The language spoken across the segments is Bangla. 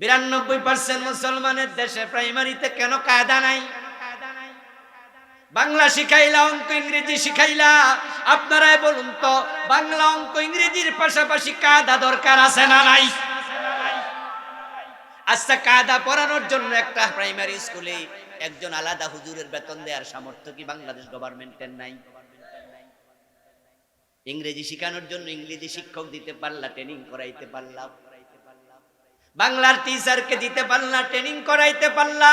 বিরানব্বই পার্সেন্ট মুসলমানের দেশে প্রাইমারিতে কেন কায়দা নাই? বাংলা শিখাইলা, অঙ্ক ইংরেজি শিখাইলা। আপনারাই বলুন তো, বাংলা, অঙ্ক, ইংরেজির পাশাপাশি কায়দা দরকার আছে না নাই? আচ্ছা কায়দা পড়ানোর জন্য একটা প্রাইমারি স্কুলে একজন আলাদা হুজুরের বেতন দেওয়ার সামর্থ্য কি বাংলাদেশ গভর্নমেন্টের নাই? ইংরেজি শিখানোর জন্য ইংরেজি শিক্ষক দিতে পারলা ট্রেনিং করাইতে পারলাম বাংলার টিচারকে দিতে পারলা ট্রেনিং করাইতে পারলা,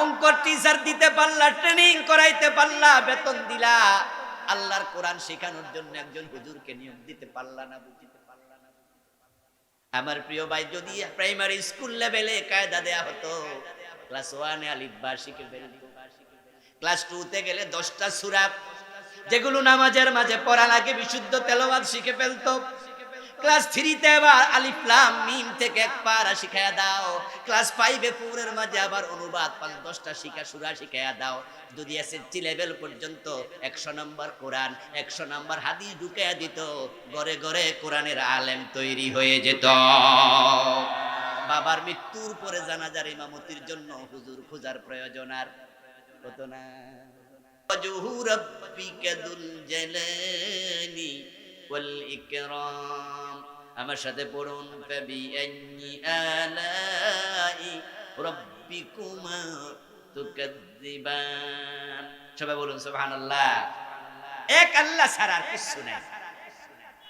অঙ্কর টিচার দিতে পারলা ট্রেনিং করাইতে পারলা, বেতন দিলা। আল্লাহর কোরআন শেখানোর জন্য একজন হুজুরকে নিয়োগ দিতে পারলা না, বুঝিতে পারলা না আমার প্রিয় ভাই, যদি প্রাইমারি স্কুল লেভেলে কায়দা দেয়া হতো ক্লাস ওয়ানে আলিফবা শিখে ফেলতো। ক্লাস টুতে গেলে দশটা সুরাব যেগুলো নামাজের মাঝে পড়া লাগে, বিশুদ্ধ তেলাওয়াত শিখে ফেলতো। ক্লাস থ্রিতে আবার আলিফলাম মিম থেকে এক পারা শিখাইয়া দাও। ক্লাস ফাইভে পুরের মাঝে আবার অনুবাদ পাঁচ দশটা শিখা সুরা শিখাইয়া দাও। যদি এসএসসি লেভেল পর্যন্ত একশো নম্বর কোরআন, একশো নম্বর হাদিস ঢুকাইয়া দিত গড়ে গড়ে কোরআনের আলেম তৈরি হয়ে যেত। বাবার মৃত্যুর পরে জানা যার ইমামতির জন্য হুজুর খোঁজার প্রয়োজন আর কত না। জুহু রব্বিকা والإكرام আমার সাথে পড়ুন فبأي آلاء ربكما تكذبان সবাই বলুন সুবহানাল্লাহ এক আল্লাহ ছাড়া আর কিছু নাই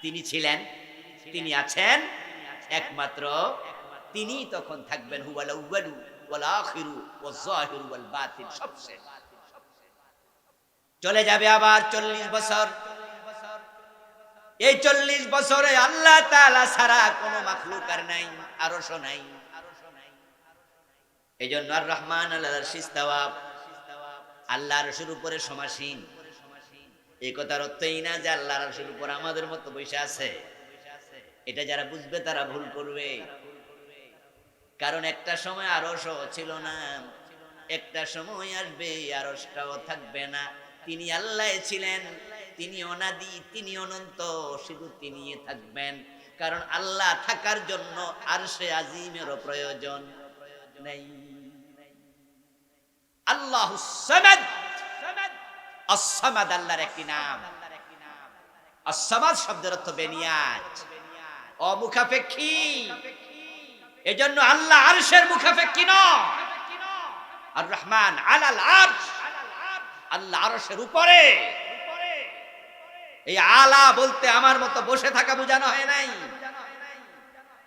তিনি ছিলেন তিনি আছেন একমাত্র তিনি তখন থাকবেন হুয়াল আউয়ালু ওয়াল আখিরু ওয়াজ জাহিরু ওয়াল বাতিন সব শেষ চলে যাবে আবার চল্লিশ বছর এই চল্লিশ বছরে আল্লাহ তাআলা ছাড়া কোনো মাখলুক আর নাই আরশ নাই। এই জন্য আর রহমান আল্লাহ শিস্তাওয়াব আল্লাহ আরশের উপরে সমাসীন। এই কথার অর্থ এই না যে আল্লাহ আরশের উপর আমাদের মতো বসে আছে। এটা যারা বুঝবে তারা ভুল করবে। কারণ একটা সময় আরশ ছিল না, একটা সময় আসবে, আরশটাও থাকবে না। তিনি আল্লাহ ছিলেন। তিনি অনাদি, তিনি অনন্ত, শুধু তিনি থাকবেন। কারণ আল্লাহ থাকার জন্য আর সে আজিমেরও প্রয়োজন নেই। আল্লাহ আসামাদ আল্লাহর একটি নাম। আসামাদ শব্দের অর্থ বেনিয়াজ। অমুখাপেক্ষী। এজন্য আল্লাহ আরশের মুখাপেক্ষী নয়। আর রহমান আলাল আরশ। আল্লাহ আরশের উপরে। এই আলা বলতে আমার মতো বসে থাকা বোঝানো হয় নাই।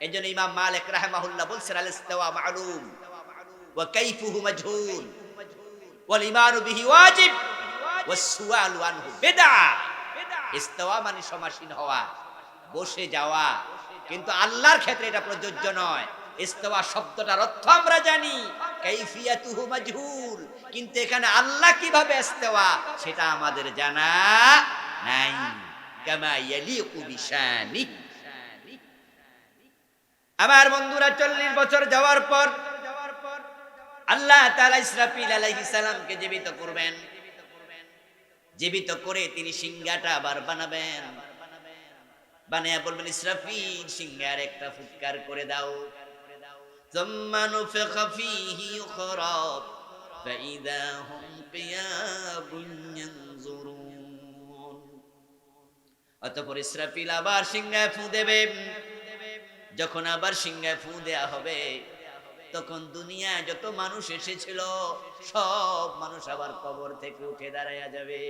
এই জন্য ইমাম মালিক রাহমাহুল্লাহ বলছেন আল ইস্তাওয়া মালুম ওয়া কাইফুহু মাজহুল ওয়াল ঈমানু বিহি ওয়াজিব ওয়াস সুআলু আনহু বিদআ। ইস্তাওয়া মানে সমাসীন হওয়া, বসে যাওয়া। কিন্তু আল্লাহর ক্ষেত্রে এটা প্রযোজ্য নয়। ইস্তাওয়া শব্দটার অর্থ আমরা জানি, কাইফিয়াতুহু মাজহুল। কিন্তু এখানে আল্লাহ কীভাবে ইস্তাওয়া, সেটা আমাদের জানা নাই কামা ইয়ালিকু বিশানি আমার বন্ধুরা চল্লিশ বছর যাওয়ার পর আল্লাহ তাআলা ইসরাফিল আলাইহিস সালামকে জীবিত করবেন জীবিত করে তিনি সিংহাটা আবার বানাবেন বানিয়ে বলবেন ইসরাফিল সিংহার একটা ফুৎকার করে দাও ثم نفخ فيه أخرى فإذا هم قيام ينظرون অতঃপর ইসরাফিল আবার সিংহায় ফু দেবে। যখন আবার সিংহায় ফু দেয়া হবে, তখন দুনিয়ায় যত মানুষ এসেছিল, সব মানুষ আবার কবর থেকে উঠে দাঁড়ায়া যাবে।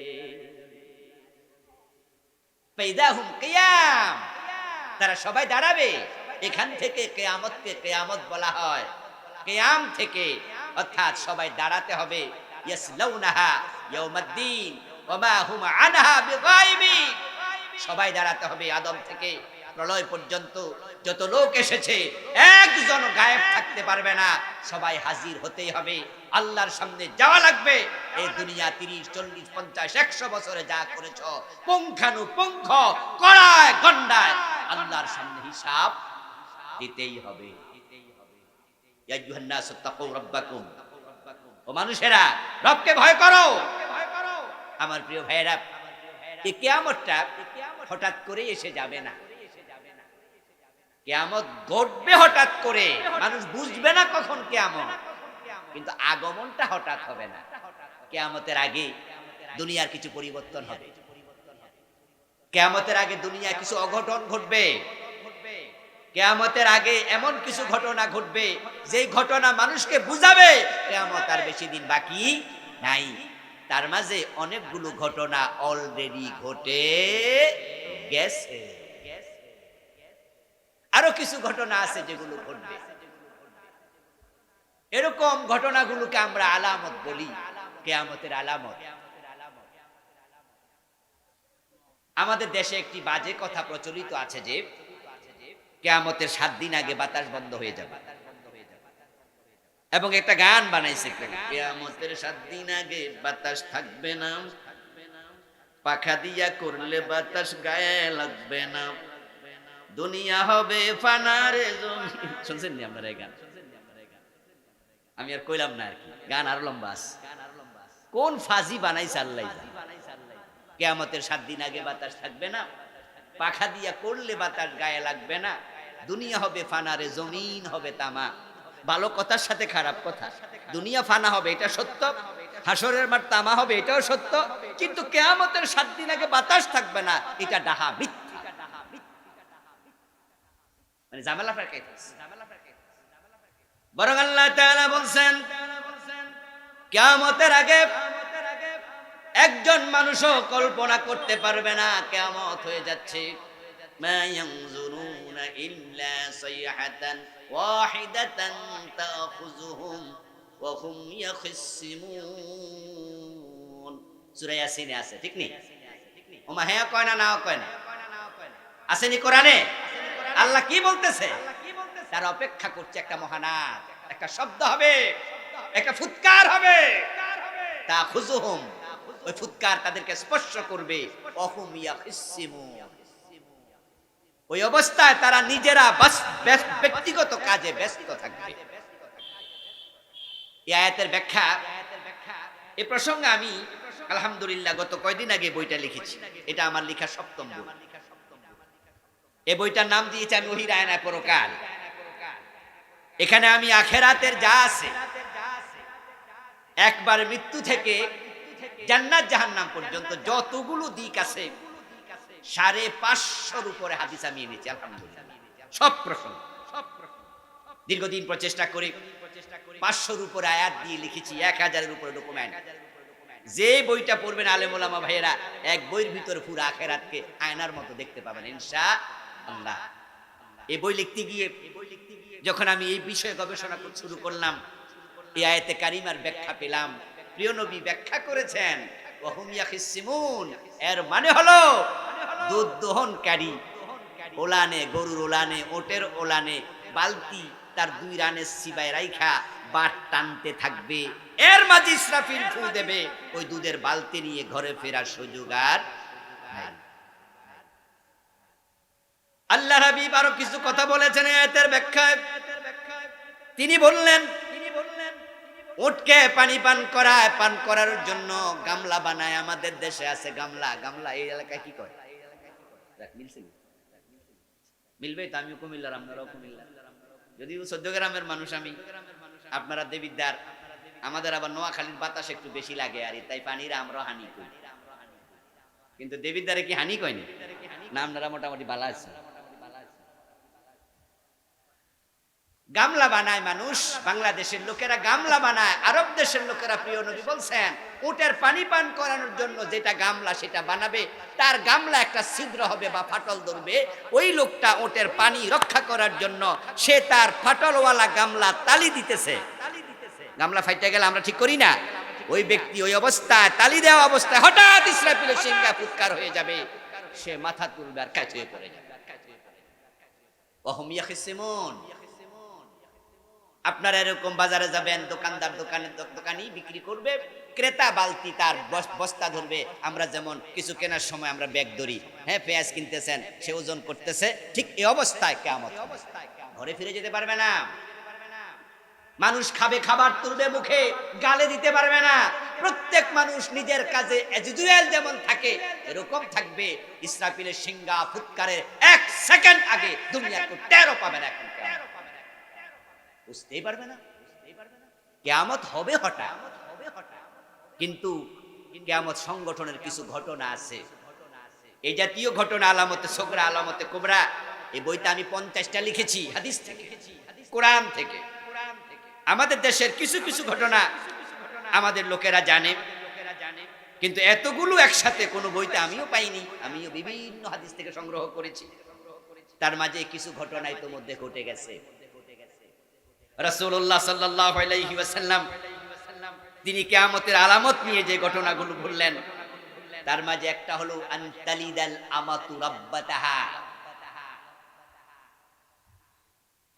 তারা সবাই দাঁড়াবে। এখান থেকে কেয়ামতকে কেয়ামত বলা হয়। কেয়াম থেকে, অর্থাৎ সবাই দাঁড়াতে হবে। ইয়াসলাউনাহা ইয়াউমাদ্দিন ওমা হুম আনহা বিগাইবিন সবাই দাঁড়াতে হবে আদম থেকে প্রলয় পর্যন্ত। যত লোক এসেছে, একজন গায়েব থাকতে পারবে না। সবাই হাজির হতেই হবে। আল্লাহর সামনে যাওয়া লাগবে। এই দুনিয়া তিরিশ, চল্লিশ, পঞ্চাশ, একশো বছরে যা করেছ, পুঙ্খানুপুঙ্খ, কড়ায় গন্ডায় আল্লাহর সামনে হিসাব দিতেই হবে। মানুষেরা, রবকে ভয় করো। আমার প্রিয় ভাইয়েরা কিয়ামতটা হঠাৎ করে এসে যাবে না। কেয়ামত ঘটবে হঠাৎ করে। মানুষ বুঝবে না কখন কেয়ামত। কিন্তু আগমনটা হঠাৎ হবে না। কেয়ামতের আগে দুনিয়ার কিছু পরিবর্তন হবে। কেয়ামতের আগে দুনিয়ায় কিছু অঘটন ঘটবে। কেয়ামতের আগে এমন কিছু ঘটনা ঘটবে, যেই ঘটনা মানুষকে বুঝাবে, কেয়ামত আর বেশি দিন বাকি নাই। তার মাঝে অনেকগুলো ঘটনা অলরেডি ঘটে গেছে। আরও কিছু ঘটনা আছে যেগুলো ঘটবে। এরকম ঘটনাগুলোকে আমরা আলামত বলি, কেয়ামতের আলামত। আমাদের দেশে একটি বাজে কথা প্রচলিত আছে যে, কেয়ামতের সাত দিন আগে বাতাস বন্ধ হয়ে যাবে। এবং একটা গান বানাইছে। কেয়ামতের সাত দিন আগে বাতাস থাকবে না। পাখা দিয়া করলে বাতাস গায়ে লাগবে না। দুনিয়া হবে ফানারে জমি। শুনছেন নি আপনারা এই গান? আমি আর কইলাম না আর কি। গান আর লম্বা আছে। কোন ফাজি বানাইছে আল্লাহ কেয়ামতের সাত দিন আগে বাতাস থাকবে না। পাখা দিয়া করলে বাতাস গায়ে লাগবে না। দুনিয়া হবে ফানারে জমিন, হবে তামা। ভালো কথার সাথে খারাপ কথা। দুনিয়া ফানা হবে, এটা সত্য। হাসরের মাঠ তামা হবে, এটাও সত্য। কিন্তু কেয়ামতের সাত দিন আগে বাতাস থাকবে না, এটা ডাহা মিথ্যা। মানে ঝামেলা ফেরকাইতেছে বরং আল্লাহ তাআলা বলছেন, কিয়ামতের আগে একজন মানুষও কল্পনা করতে পারবে না, কিয়ামত হয়ে যাচ্ছে। মা ইয়ানজুরুনা ইল্লা সাইহাতান ওয়া হুম ইয়াখিসিমুন। সূরা ইয়াসিনে আছে, ঠিক নেই ওমা হ্যাঁ কয় না, নাও কয় না? আসেনি কোরআনে? আল্লাহ কি বলতেছে? তারা অপেক্ষা করছে একটা মহানাদ, একটা শব্দ হবে, একটা ফুৎকার হবে। তা খুজুহুম ওই ফুৎকার তাদেরকে স্পর্শ করবে। অহুম ইয়াখিসিমুন। ওই অবস্থায় তারা নিজেরা ব্যক্তিগত কাজে ব্যস্ত থাকবে। আয়াতের ব্যাখ্যা, এ প্রসঙ্গে আমি আলহামদুলিল্লাহ গত কয়দিন আগে বইটা লিখেছি। এটা আমার লেখা সপ্তম বই। এই বইটার নাম দিয়েছি আমি ওহির পরকাল। এখানে আমি আখেরাতের যা আছে, একবার মৃত্যু থেকে জান্নাত জাহান্নাম পর্যন্ত যতগুলো দিক আছে সাড়ে পাঁচশোর উপরে হাদিস আমি এনেছি, আলহামদুলিল্লাহ। সব প্রসঙ্গ দীর্ঘদিন প্রচেষ্টা করে পাঁচশোর উপরে আয়াত দিয়ে লিখেছি, এক হাজারের উপরে ডকুমেন্ট যে বইটা পড়বেন আলেমুলামা ভাইয়েরা, এক বইয়ের ভিতরে পুরো আখেরাতকে আয়নার মতো দেখতে পাবেন ইনশা আল্লাহ এই বই লিখতে গিয়ে যখন আমি এই বিষয়ে গবেষণা শুরু করলাম, এই আয়াতে কারিমার ব্যাখ্যা পেলাম। প্রিয় নবী ব্যাখ্যা করেছেন এর মানে হলো দুধ দহনকারী ওলানে, গরুর ওলানে, ওটের ওলানে, বালতি তার দুই রানে সিবাই রাইখা বাট টানতে থাকবে। এর মাঝে ইসরাফিল ফু দেবে। ওই দুধের বালতি নিয়ে ঘরে ফেরার সুযোগ আর। আল্লাহ হাবিব আরও কিছু কথা বলেছেন এতের ব্যাখ্যায়। তিনি বললেন তিনি বললেন উঠকে পানি পান করায়, পান করার জন্য গামলা বানায়। আমাদের দেশে আছে গামলা। গামলা এই এলাকায় কি মিলছে মিলবে তো, আমিও কুমিল্লার, আপনারাও কুমিল্লা যদিও চোদ্দ গ্রামের মানুষ আমি, আপনারা দেবিদ্দার আমাদের আবার নোয়াখালীর বাতাস একটু বেশি লাগে আর তাই পানির আমরা হানি করি। কিন্তু দেবিদ্দারে কি হানি কয়নি? না, আপনারা মোটামুটি বালা আছে গামলা বানায় মানুষ। বাংলাদেশের লোকেরা গামলা বানায়। আরব দেশের লোকেরা প্রিয় নবী বলছেন, উটের পানি পান করানোর জন্য যেটা গামলা সেটা বানাবে, তার গামলা একটা ছিদ্র হবে বা ফাটল ধরবে। ওই লোকটা ওটের পানি রক্ষা করার জন্য সে তার ফাটলওয়ালা গামলা তালি দিতেছে। গামলা ফাইটে গেলে আমরা ঠিক করি না। ওই ব্যক্তি ওই অবস্থায় তালি দেওয়া অবস্থায় হঠাৎ ইসরাফিলের সিংহা ফুৎকার হয়ে যাবে। সে মাথা তুলবে আর কাছে পড়ে যাবে। অহম ইয়াখিসিমুন। আপনারা এরকম বাজারে যাবেন, দোকানদার দোকানে দোকানি বিক্রি করবে, ক্রেতা বালতি তার বস- বস্তা ধরবে। আমরা যেমন কিছু কেনার সময় আমরা ব্যাগ ধরি হ্যাঁ পেঁয়াজ কিনতেছেন, সে ওজন করতেছে, ঠিক এই অবস্থায় কেমন ঘরে ফিরে যেতে পারবে না। মানুষ খাবে, খাবার তুলবে মুখে, গালে দিতে পারবে না। প্রত্যেক মানুষ নিজের কাজে যেমন থাকে, এরকম থাকবে। ইসরাফিলের সিংহা ফুৎকারের এক সেকেন্ড আগে দুনিয়ার কেউ টেরও পাবে না এখন। বুঝতেই পারবে না। কেয়ামত হবে হঠাৎ। কিন্তু কেয়ামত সংগঠনের কিছু ঘটনা আছে। এই জাতীয় ঘটনা আলামতে সোগরা আলামতে কোবরা, এই বইটা আমি পঞ্চাশটা লিখেছি হাদিস থেকে, কোরআন থেকে। আমাদের দেশের কিছু কিছু ঘটনা আমাদের লোকেরা জানে। কিন্তু এতগুলো একসাথে কোনো বইতে আমিও পাইনি। আমিও বিভিন্ন হাদিস থেকে সংগ্রহ করেছি। তার মাঝে কিছু ঘটনা ইতোমধ্যে ঘটে গেছে। আলাইহি ওয়াসাল্লাম, তিনি কিয়ামতের আলামত নিয়ে যে ঘটনাগুলো বললেন, তার মাঝে একটা হলো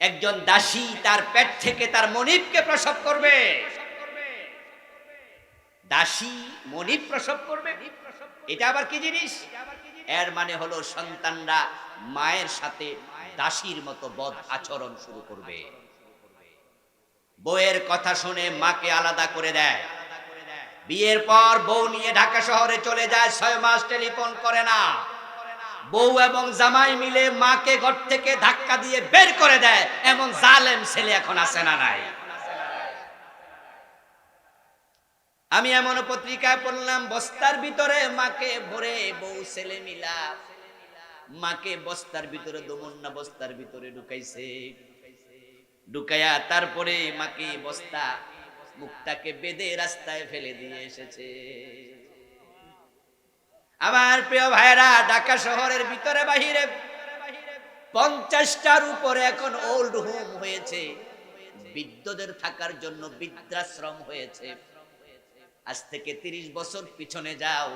একজন দাসী তার পেট থেকে তার মনিবকে প্রসব করবে। দাসী মনিব প্রসব করবে। এটা আবার কি জিনিস? এর মানে হলো সন্তানরা মায়ের সাথে দাসীর মতো বদ আচরণ শুরু করবে। বউয়ের কথা শুনে মাকে আলাদা করে দেয়। বিয়ের পর বউ নিয়ে ঢাকা শহরে চলে যায়, ছয় মাস টেলিফোন করে না। বউ এবং জামাই মিলে মাকে ঘর থেকে ধাক্কা দিয়ে বের করে দেয়, এমন জালেম ছেলে এখন আছে না নাই। আমি এমন পত্রিকায় পড়লাম, বস্তার ভিতরে মাকে ভরে বউ ছেলে মিলা। মাকে বস্তার ভিতরে দমন্না বস্তার ভিতরে ঢুকাইছে। ঢুকাইয়া তারপরে মাকে বস্তা মুখটাকে বেঁধে রাস্তায় ফেলে দিয়ে এসেছে। আমার প্রিয় ভাইরা ঢাকা শহরের ভিতরে বাহিরে পঞ্চাশটার উপরে এখন ওল্ড হোম হয়েছে। বৃদ্ধদের থাকার জন্য বৃদ্ধাশ্রম হয়েছে। আজ থেকে তিরিশ বছর পিছনে যাও,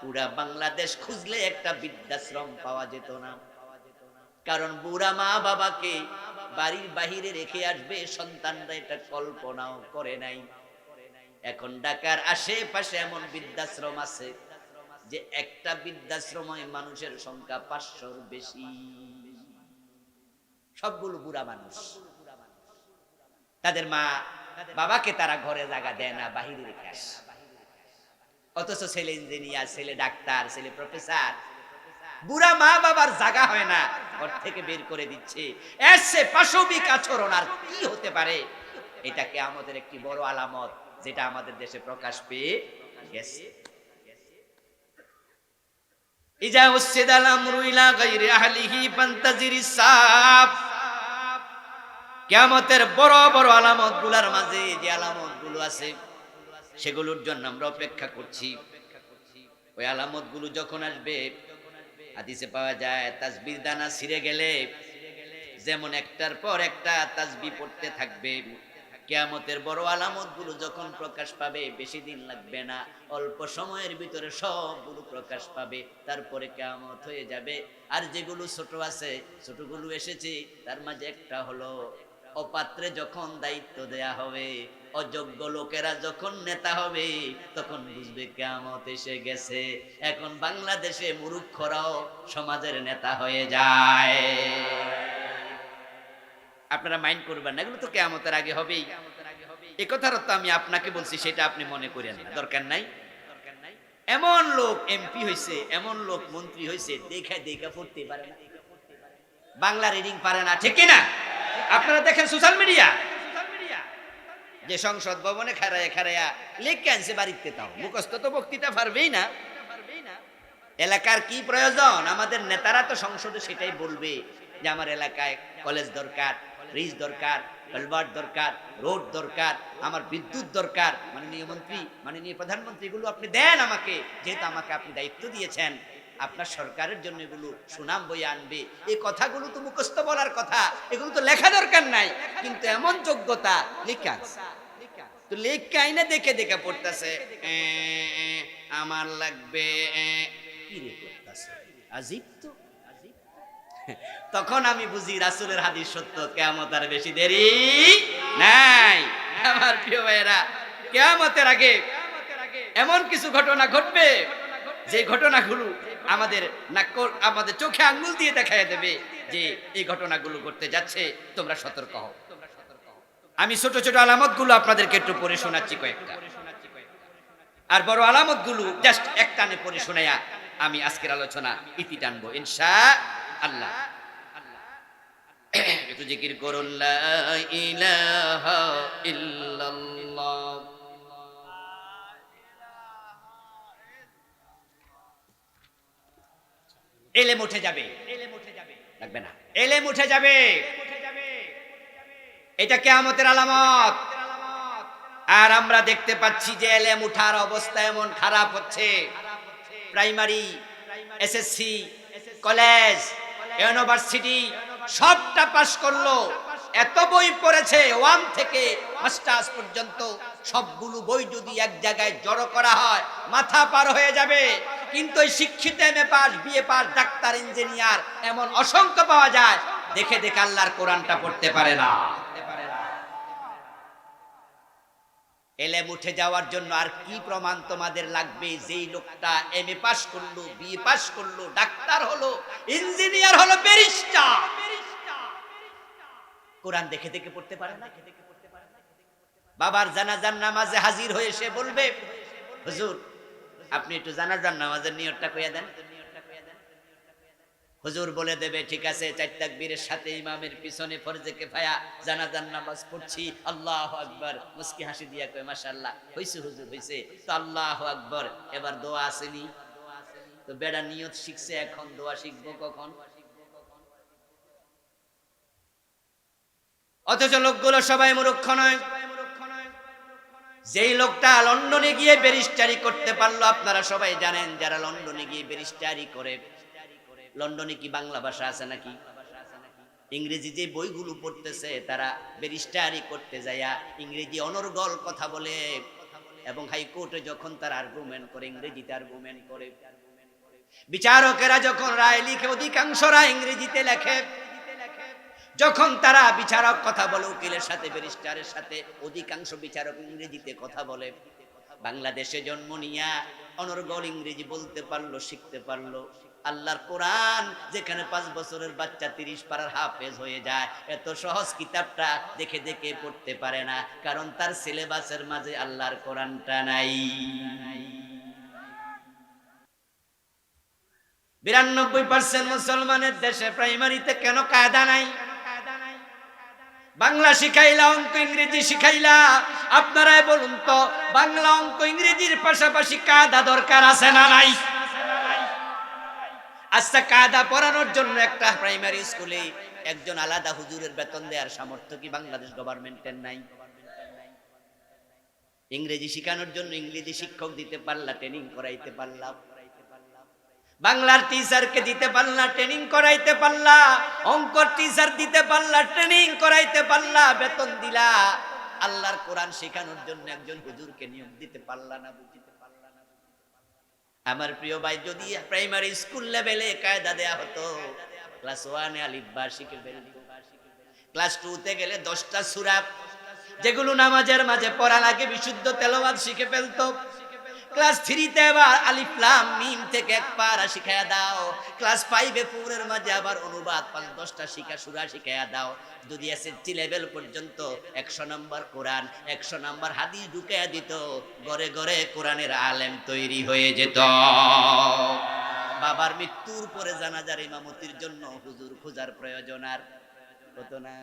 পুরা বাংলাদেশ খুঁজলে একটা বৃদ্ধাশ্রম পাওয়া যেত না। কারণ বুড়া মা বাবাকে বাড়ির বাহিরে রেখে আসবে, সন্তানরা এটা কল্পনাও করে নাই। এখন ঢাকার আশেপাশে এমন বৃদ্ধাশ্রম আছে যে একটা বৃদ্ধাশ্রমে মানুষের সংখ্যা পাঁচশোর বেশি। সবগুলো বুড়া মানুষ। তাদের মা বাবাকে তারা ঘরে জায়গা দেয় না, বাহিরে রেখে আসে। অথচ ছেলে ইঞ্জিনিয়ার, ছেলে ডাক্তার, ছেলে প্রফেসর বুড়া মা বাবার জায়গা হয় না। ঘর থেকে বের করে দিচ্ছে। এসে পাশবিক আচরণ আর কি হতে পারে? এটাকে আমাদের একটি বড় আলামত, যেটা আমাদের দেশে প্রকাশ পেয়ে গেছে। ইজা গায়রি আহলিহি ফান্তাজিরিস সাব কিয়ামতের বড় বড় আলামতগুলার মাঝে যে আলামতগুলো আছে, সেগুলোর জন্য আমরা অপেক্ষা করছি। ওই আলামতগুলো যখন আসবে হাদিসে পাওয়া যায়, তাসবির দানা ছিঁড়ে গেলে যেমন একটার পর একটা তাসবি পড়তে থাকবে, কেয়ামতের বড় আলামতগুলো যখন প্রকাশ পাবে, বেশি দিন লাগবে না, অল্প সময়ের ভিতরে সবগুলো প্রকাশ পাবে, তারপরে কেয়ামত হয়ে যাবে। আর যেগুলো ছোট আছে, ছোটগুলো এসেছে, তার মাঝে একটা হলো অপাত্রে যখন দায়িত্ব দেয়া হবে, অযোগ্য লোকেরা যখন নেতা হবে, তখন বুঝবে কেমত এসে গেছে। এখন বাংলাদেশে মুরুক্ষরাও সমাজের নেতা হয়ে যায়। আপনারা মাইন্ড করবেন না, এগুলো তো কেমতের আগে হবেই। এ কথার তো আমি আপনাকে বলছি, সেটা আপনি মনে করেন না। দরকার নাই। এমন লোক এমপি হয়েছে এমন লোক মন্ত্রী হয়েছে দেখে দেখে পড়তে পারে বাংলা রিডিং পারে না, ঠিক না আপনারা দেখেন সোশ্যাল মিডিয়া যে সংসদ ভবনে খারায়া খারায়া লেখকে আনছে বাড়িতে তাও। মুখস্থ তো বক্তৃতা পারবেই না। এলাকার কি প্রয়োজন? আমাদের নেতারা তো সংসদে সেটাই বলবে যে আমার এলাকায় কলেজ দরকার ব্রিজ দরকার কালভার্ট দরকার রোড দরকার আমার বিদ্যুৎ দরকার। মাননীয় মন্ত্রী মাননীয় প্রধানমন্ত্রী এগুলো আপনি দেন আমাকে। যেহেতু আমাকে আপনি দায়িত্ব দিয়েছেন। আপনার সরকারের জন্য এগুলো সুনাম বই আনবে। এই কথাগুলো তো মুখস্থ বলার কথা। এগুলো তো লেখা দরকার নাই। কিন্তু এমন যোগ্যতা, লেখা তো লেখা আইনা দেখে দেখে পড়তেছে আমার লাগবে কি রে করতেছে তো। তখন আমি বুঝি রাসূলের হাদিস সত্য, কেয়ামত আর বেশি দেরি নাই। আমার প্রিয় ভাইয়েরা, কেয়ামতের আগে এমন কিছু ঘটনা ঘটবে, যে ঘটনাগুলো আমাদের নাক আমাদের চোখে আঙ্গুল দিয়ে দেখায় দেবে যে এই ঘটনাগুলো ঘটতে যাচ্ছে, তোমরা সতর্ক হও। আমি ছোট ছোট আলামতগুলো আপনাদেরকে একটু পড়ে শোনাচ্ছি কয়েকটা। আর বড় আলামতগুলো জাস্ট এক টানে পড়ে শোনায়া আমি আজকের আলোচনা ইতি টানবো, ইনশা আল্লাহ। একটু জিকির করুন এলেম উঠে যাবে। লাগবে না। এলেম উঠে যাবে। এটা কেয়ামতের আলামত। আর আমরা দেখতে পাচ্ছি যে এলেম উঠার অবস্থা এমন খারাপ হচ্ছে। প্রাইমারি, এসএসসি, কলেজ, ইউনিভার্সিটি, সবটা পাস করল। এত বই পড়েছে, ওয়ান থেকে মাস্টার্স পর্যন্ত। সবগুলো বই যদি এক জায়গায় জড়ো করা হয়, মাথা পার হয়ে যাবে। কিন্তু ওই শিক্ষিত M A pass, BA pass, doctor, engineer এমন অসংখ্য পাওয়া যায়, দেখে দেখে আল্লাহর কোরআনটা পড়তে পারে না। এলেম উঠে যাওয়ার জন্য আর কি প্রমাণ তোমাদের লাগবে? যেই লোকটা এম এ পাস করল, বিএ পাস করল, ডাক্তার হলো, ইঞ্জিনিয়ার হলো, ব্যারিস্টার। কোরআন দেখে দেখে পড়তে পারে না? বাবার জানাজার নামাজে হাজির হয়ে সে বলবে, হুজুর আপনি একটু জানাজার নামাজের নিয়তটা কইয়া দেন। হুজুর বলে দেবে, ঠিক আছে, চার তাকবীরের সাথে ইমামের পিছনে ফরজে কেফায়া জানাজার নামাজ পড়ছি। আল্লাহু আকবার। মুস্কি হাসি দিয়া কয়, মাশাআল্লাহ, হইছে হুজুর, হইছে। তো আল্লাহু আকবার, এবার দোয়া আসেনি। তো বেড়া নিয়ত শিখছে এখন, দোয়া শিখব কখন? অথচ লোকগুলো সবাই মূর্খ নয়। যেই লোকটা লন্ডনে গিয়ে ব্যারিস্টারি করতে পারল, আপনারা সবাই জানেন যারা লন্ডনে গিয়ে ব্যারিস্টারি করে। লন্ডনে কি বাংলা ভাষা আছে নাকি? ইংরেজি যে বইগুলো পড়তেছে, তারা ব্যারিস্টারি করতে যায়া ইংরেজি অনর্গল কথা বলে এবং হাইকোর্টে যখন তারা আর্গুমেন্ট করে, ইংরেজিতে আর্গুমেন্ট করে। বিচারকেরা যখন রায় লিখে, অধিকাংশরা ইংরেজিতে লেখে। যখন তারা বিচারক কথা বলে, উকিলের সাথে, ব্যারিস্টারের সাথে, অধিকাংশ বিচারক ইংরেজিতে কথা বলে। বাংলাদেশে জন্ম নিয়া অনর্গল ইংরেজি বলতে পারল, শিখতে পারল। আল্লাহর কোরআন, যেখানে পাঁচ বছরের বাচ্চা তিরিশ পারার হাফেজ হয়ে যায়, এত সহজ কিতাবটা দেখে দেখে পড়তে পারে না, কারণ তার সিলেবাসের মাঝে আল্লাহর কোরআনটা নাই। বিরানব্বই পার্সেন্ট মুসলমানের দেশে প্রাইমারিতে কেন কায়দা নাই? বাংলা শিখাইলা, অঙ্ক ইংরেজি শিখাইলা। আপনারাই বলুন তো, বাংলা, অঙ্ক, ইংরেজির পাশাপাশি কায়দা দরকার আছে না নাই? আচ্ছা কায়দা পড়ানোর জন্য একটা প্রাইমারি স্কুলে একজন আলাদা হুজুরের বেতন দেওয়ার সামর্থ্য কি বাংলাদেশ গভর্নমেন্টের নাই? ইংরেজি শিখানোর জন্য ইংরেজি শিক্ষক দিতে পারলা ট্রেনিং করাইতে পারলাম বাংলার টিচারকে দিতে পারলা ট্রেনিং করাইতে পারলা অঙ্কর টিচার দিতে পারলা ট্রেনিং করাইতে পারলা বেতন দিলা। আল্লাহর কোরআন শেখানোর জন্য একজন হুজুরকে নিয়োগ দিতে পারলা না, বুঝিতে পারলা না আমার প্রিয় ভাই, যদি প্রাইমারি স্কুল লেভেলে কায়দা দেয়া হতো ক্লাস ওয়ানে আলিফবা শিখে ক্লাস টু তে গেলে দশটা সুরাপ যেগুলো নামাজের মাঝে পড়া লাগে, বিশুদ্ধ তেলাওয়াত শিখে ফেলতো। ক্লাস থ্রিতে আবার আলিফলাম মিম থেকে এক পারা শিখাইয়া দাও। ক্লাস ফাইভে পুরের মাঝে আবার অনুবাদ পাঁচ দশটা শিখা সুরা শিখাইয়া দাও। যদি এসএসসি লেভেল পর্যন্ত একশো নম্বর কোরআন, একশো নম্বর হাদিস ঢুকাইয়া দিত, ঘরে ঘরে কোরআনের আলেম তৈরি হয়ে যেত। বাবার মৃত্যুর পরে জানাজার ইমামতির জন্য হুজুর খোঁজার প্রয়োজন আর হতো না।